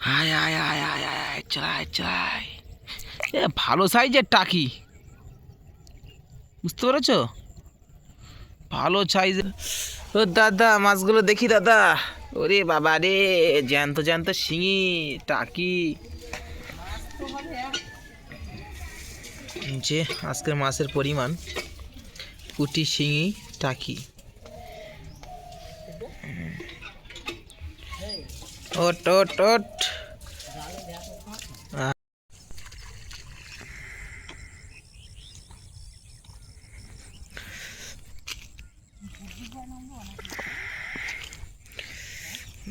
আয় আয় আয় আয় আয় চাই চাই এ, ভালো সাইজের টাকি। বুঝতে পেরেছ? ভালো সাইজের ও, দাদা, মাছগুলো দেখি, দাদা। ওরে বাবা রে, জ্যান্ত জ্যান্ত শিঙি, টাকি। যে, আজকের মাছের পরিমাণ। পুটি শিঙি, টাকি। ওট ওট ওট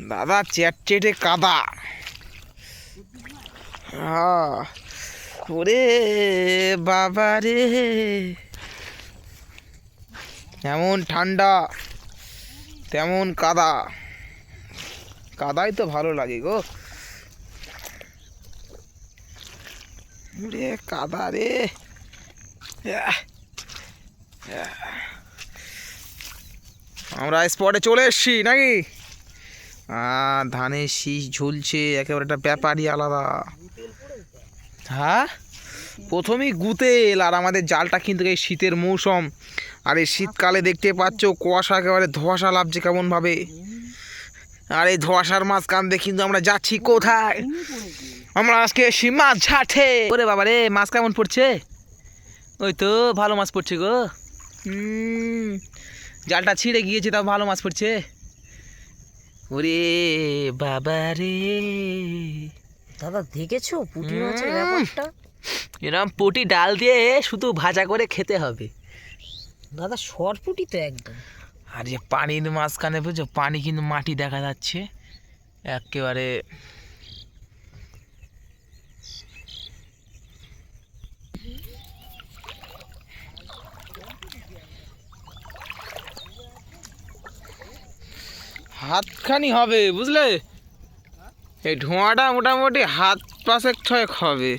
দাদা চেট চেটে কাদা। ওরে বাবা রে। এমন ঠান্ডা তেমন কাদা। কাদাই তো ভালো লাগে গো। রে কাদা রে। আহ, আহ। আমরা স্পটে চলে এসছি, নাকি? ধানের শীষ ঝুলছে, একেবারে একটা ব্যাপারই আলাদা। হ্যাঁ? প্রথমেই গুতেল, আর আমাদের জালটা কিন্তু এই শীতের মৌসুম। আর এই শীতকালে দেখতে পাচ্ছ, কুয়াশা একেবারে ধোঁয়াশা লাভছে কেমনভাবে। আর এই ধোঁয়াশার মাঝখান দিয়ে কিন্তু আমরা যাচ্ছি কোথায়? আমরা আজকে এসছি মাছ ঝাঠে ওরে বাবা রে, মাছ কেমন পড়ছে? ওই তো ভালো মাছ পড়ছে গো। হুম জালটা ছিঁড়ে গিয়েছে তাও ভালো মাছ পড়ছে। ওরে বাবা রে। দাদা দেখেছ পুঁটি মাছের। ব্যাপারটা? এরকম পুটি ডাল দিয়ে শুধু ভাজা করে খেতে হবে। দাদা শর্ট পুঁটি তো একদম। আর যে পানির মাঝখানে বুঝছ পানি কিন্তু মাটি দেখা যাচ্ছে। একেবারে হাতখানি হবে, বুঝলে? এই ধোঁয়াটা মোটামুটি হাত পাশে ছয়েক হবে।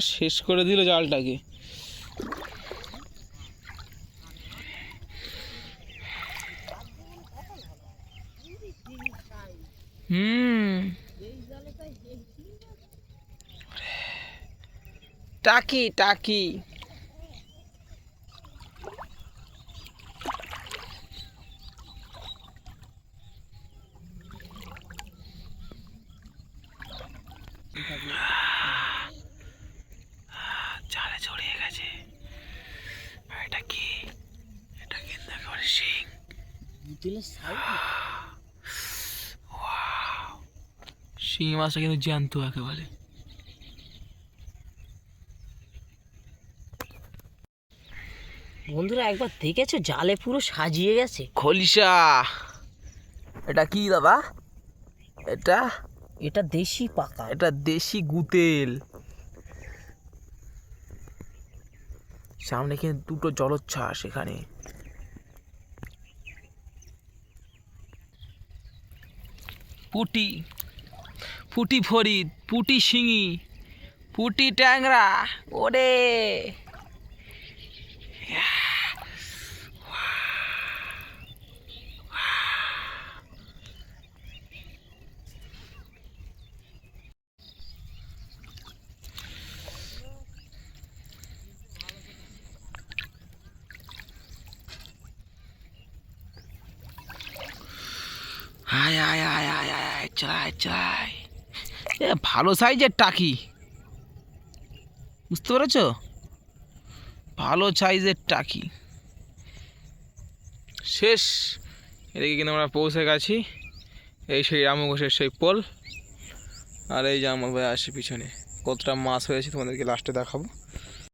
শেষ করে দিল জালটাকে। হুম। টাকি টাকি। জালে ছড়িয়ে গেছে। এটা কি? এটা কিন্তু একেবারে শিং। সাইড শিঙি মাছটা কিন্তু জ্যান্ত একেবারে। বন্ধুরা একবার দেখেছ? জালে পুরো সাজিয়ে গেছে। খলিশা! এটা কি দাদা? এটা? এটা দেশি পাকা। এটা দেশি গুতেল। সামনে কিন্তু দুটো জলোচ্ছ্বাস এখানে। পুটি পুটি ফরিদ পুটি শিঙি, পুটি ট্যাংরা, ওরে! আয় আয় আয় আয় আয় চাই চাই এ, ভালো সাইজের টাকি। বুঝতে পেরেছ? ভালো সাইজের টাকি। শেষ। এদিকে কিন্তু আমরা পৌঁছে গেছি। এই সেই রামু ঘোষের সেই পোল। আর এই যে আমার ভাই আসে পিছনে। কতটা মাছ হয়েছে তোমাদেরকে লাস্টে দেখাবো।